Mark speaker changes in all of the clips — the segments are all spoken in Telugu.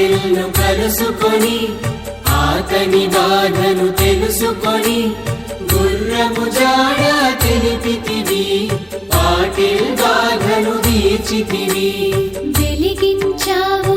Speaker 1: మాటలను కలుసుకొని ఆతని బాధను
Speaker 2: తెలుసుకొని గుర్రము జాడ తెలిపితివి పాటిల్ బాధను తీర్చితివి.
Speaker 1: వెలిగించావు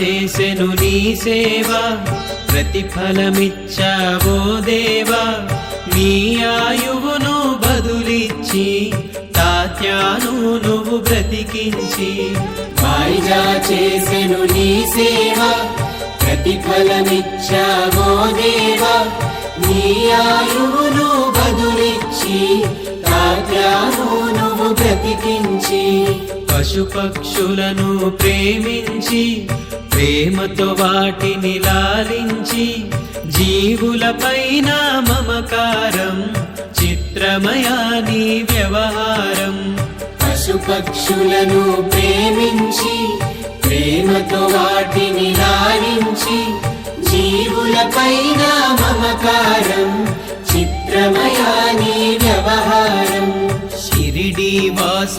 Speaker 3: చేసెను నీ సేవ ప్రతిఫలమిచ్చావో దేవా. నీ ఆయువును బదులిచ్చి తాత్యాను నువ్వు బ్రతికించి.
Speaker 2: వాయిదా చేసెను నీ సేవ ప్రతిఫలమిచ్చావో దేవా. నీ ఆయువును బదులిచ్చి తాత్యాను నువ్వు బ్రతికించి.
Speaker 3: పశుపక్షులను ప్రేమించి ప్రేమతో వాటిని లాలించి జీవులపైన మమకారం చిత్రమయా నీ వ్యవహారం.
Speaker 2: పశుపక్షులను ప్రేమించి ప్రేమతో వాటిని లాలించి జీవులపైన మమకారం చిత్రమయా నీ వ్యవహారం.
Speaker 3: షిరిడి వాస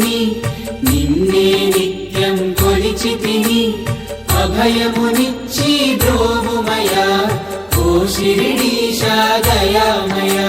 Speaker 1: తిని నిన్నే
Speaker 2: నిత్యం కొలిచి తిని అభయమునిచ్చి ద్రోవుమయా ఓ శిరిడీశా దయామయా.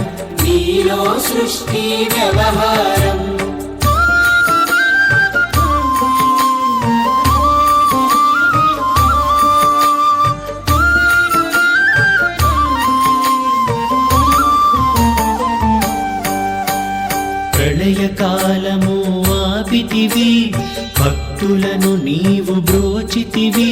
Speaker 2: సృష్టిలో సృష్టి వ్యవహారం.
Speaker 3: ప్రళయకాలము ఆపితివి భక్తులను నీవు బ్రోచితివి.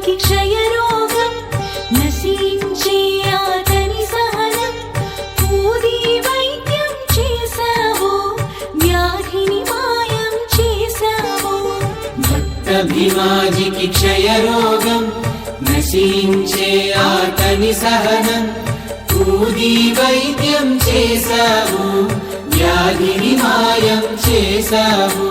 Speaker 1: భక్తభిమాజికి క్షయరోగం నశించే అతని సహనం. పూది వైద్యం చేశావు వ్యాధిని మాయం చేశావు.
Speaker 2: భక్తభిమాజికి క్షయరోగం నశించే ఆతని సహనం. ఊది వైద్యం చేశావు వ్యాధిని మాయం చేశావు.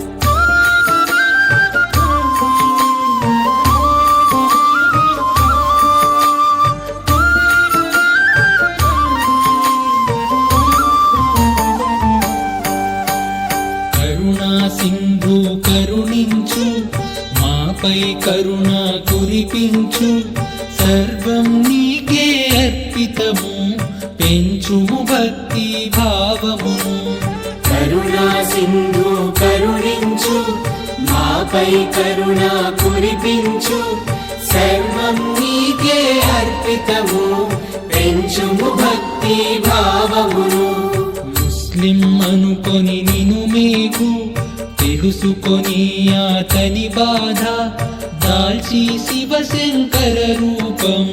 Speaker 4: మాపై కరుణ కురిపించు. సర్వం నీకే అర్పితము. పెంచుము భక్తి భావమును
Speaker 2: కరుణా సింధు కరుణించు. మాపై కరుణ కురిపించు. సర్వం నీకే అర్పితము. పెంచుము భక్తి భావమును.
Speaker 4: ముస్లిం అనుకొని నిను మేకు తెలుసుకొని అతని బాధ దాల్చి శివశంకర రూపం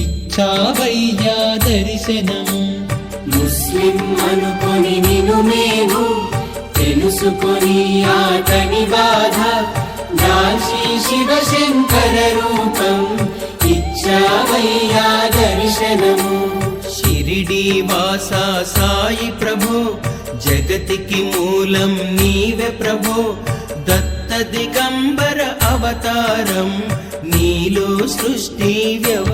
Speaker 4: ఇచ్చావయ్యా దర్శనం.
Speaker 2: ముస్లిం అనుకొని నిను మేము తెలుసుకొని అతని బాధ దాల్చి శివశంకర రూపం ఇచ్చావయ్యా దర్శనము
Speaker 3: షిరిడి వాసా సాయి ప్రభో. జగతికి మూలం నీవే ప్రభో. దత్త దిగంబర అవతారం నీలో సృష్టి వ్యవ